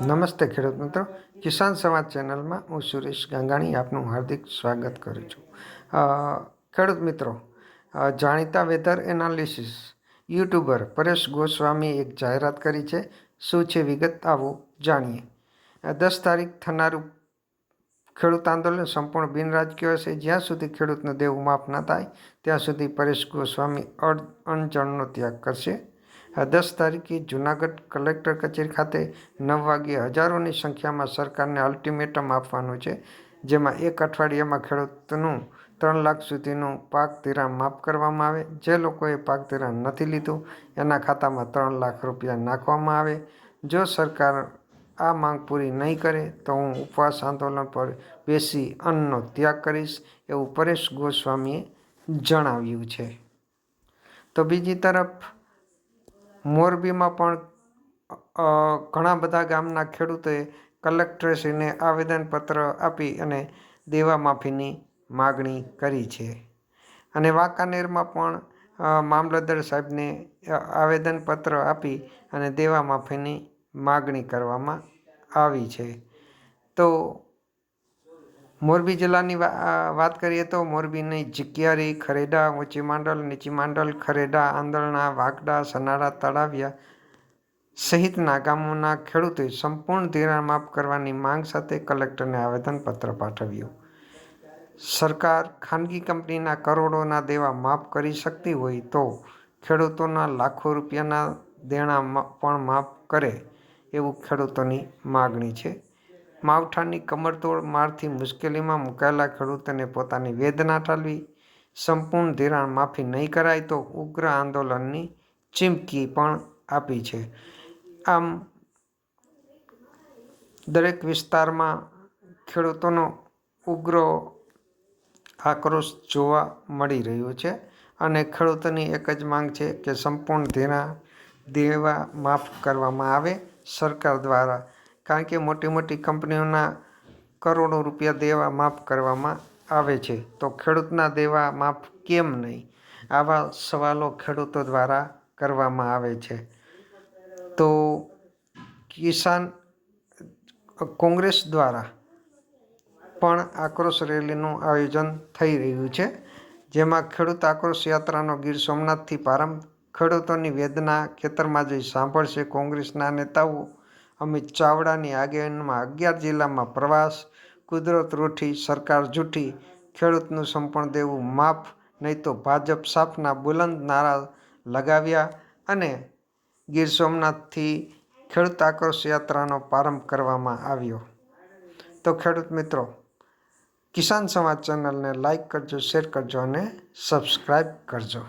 નમસ્તે ખેડૂત મિત્રો. કિસાન સંવાદ ચેનલમાં હું સુરેશ ગાંગાણી આપનું હાર્દિક સ્વાગત કરું છું. ખેડૂત મિત્રો જાણીતા વેધર એનાલિસિસ યુટ્યુબર પરેશ ગોસ્વામીએ એક જાહેરાત કરી છે. શું છે વિગત? આવો જાણીએ. દસ તારીખ થનારું ખેડૂત આંદોલન સંપૂર્ણ બિનરાજકીય હશે. જ્યાં સુધી ખેડૂતનું દેવું માફ ન થાય, ત્યાં સુધી પરેશ ગોસ્વામી અડ અણજણનો ત્યાગ કરશે. દસ તારીખે જૂનાગઢ કલેક્ટર કચેરી ખાતે નવ વાગ્યે હજારોની સંખ્યામાં સરકારને અલ્ટિમેટમ આપવાનું છે, જેમાં એક અઠવાડિયામાં ખેડૂતનું ત્રણ લાખ સુધીનું પાક ધિરાણ માફ કરવામાં આવે, જે લોકોએ પાક ધિરાણ નથી લીધું, એના ખાતામાં ત્રણ લાખ રૂપિયા નાખવામાં આવે. જો સરકાર આ માંગ પૂરી નહીં કરે, તો હું ઉપવાસ આંદોલન પર બેસી અન્નનો ત્યાગ કરીશ, એવું પરેશ ગોસ્વામીએ જણાવ્યું છે. તો બીજી તરફ મોરબીમાં પણ ઘણા બધા ગામના ખેડૂતોએ કલેક્ટરશ્રીને આવેદનપત્ર આપી અને દેવા માફીની માગણી કરી છે. અને વાંકાનેરમાં પણ મામલતદાર સાહેબને આવેદનપત્ર આપી અને દેવા માફીની માગણી કરવામાં આવી છે. તો મોરબી જિલ્લાની વાત કરીએ તો મોરબીની જીકિયારી, ખરેડા, ઊંચી માંડલ, નીચી માંડલ, ખરેડા આંદરણા વાગડા, સનાડા, તળાવિયા સહિતના ગામોના ખેડૂતોએ સંપૂર્ણ ધિરાણ માફ કરવાની માંગ સાથે કલેક્ટરને આવેદનપત્ર પાઠવ્યું. સરકાર ખાનગી કંપનીના કરોડોના દેવા માફ કરી શકતી હોય તો ખેડૂતોના લાખો રૂપિયાના દેણા પણ માફ કરે એવું ખેડૂતોની માગણી છે. માવઠાની કમરતોડ મારથી મુશ્કેલીમાં મુકાયેલા ખેડૂતોને પોતાની વેદના ટાળવી, સંપૂર્ણ ધિરાણ માફી નહીં કરાય તો ઉગ્ર આંદોલનની ચીમકી પણ આપી છે. આમ, દરેક વિસ્તારમાં ખેડૂતોનો ઉગ્ર આક્રોશ જોવા મળી રહ્યો છે અને ખેડૂતોની એક જ માંગ છે કે સંપૂર્ણ ધિરાણ દેવા માફ કરવામાં આવે. સરકાર દ્વારા કારણ કે મોટી મોટી કંપનીઓના કરોડો રૂપિયા દેવા માફ કરવામાં આવે છે. તો ખેડૂતના દેવા માફ કેમ નહીં? આવા સવાલો ખેડૂતો દ્વારા કરવામાં આવે છે. તો કિસાન, કોંગ્રેસ દ્વારા પણ આક્રોશ રેલીનું આયોજન થઈ રહ્યું છે, જેમાં ખેડૂત આક્રોશ યાત્રાનો ગીર સોમનાથથી પ્રારંભ, ખેડૂતોની વેદના ખેતરમાં જઈ સાંભળશે કોંગ્રેસના નેતાઓ અમિત ચાવડાની આગેવાનીમાં અગિયાર જિલ્લામાં પ્રવાસ, કુદરત રૂઠી, સરકાર જૂઠી, ખેડૂતનું સંપણ દેવું માફ, નહીં તો ભાજપ સાફના બુલંદ નારા લગાવ્યા અને ગીર સોમનાથથી ખેડૂત આક્રોશ યાત્રાનો પ્રારંભ કરવામાં આવ્યો. તો ખેડૂત મિત્રો, કિસાન સમાજ ચેનલને લાઈક કરજો, શેર કરજો અને સબસ્ક્રાઈબ કરજો.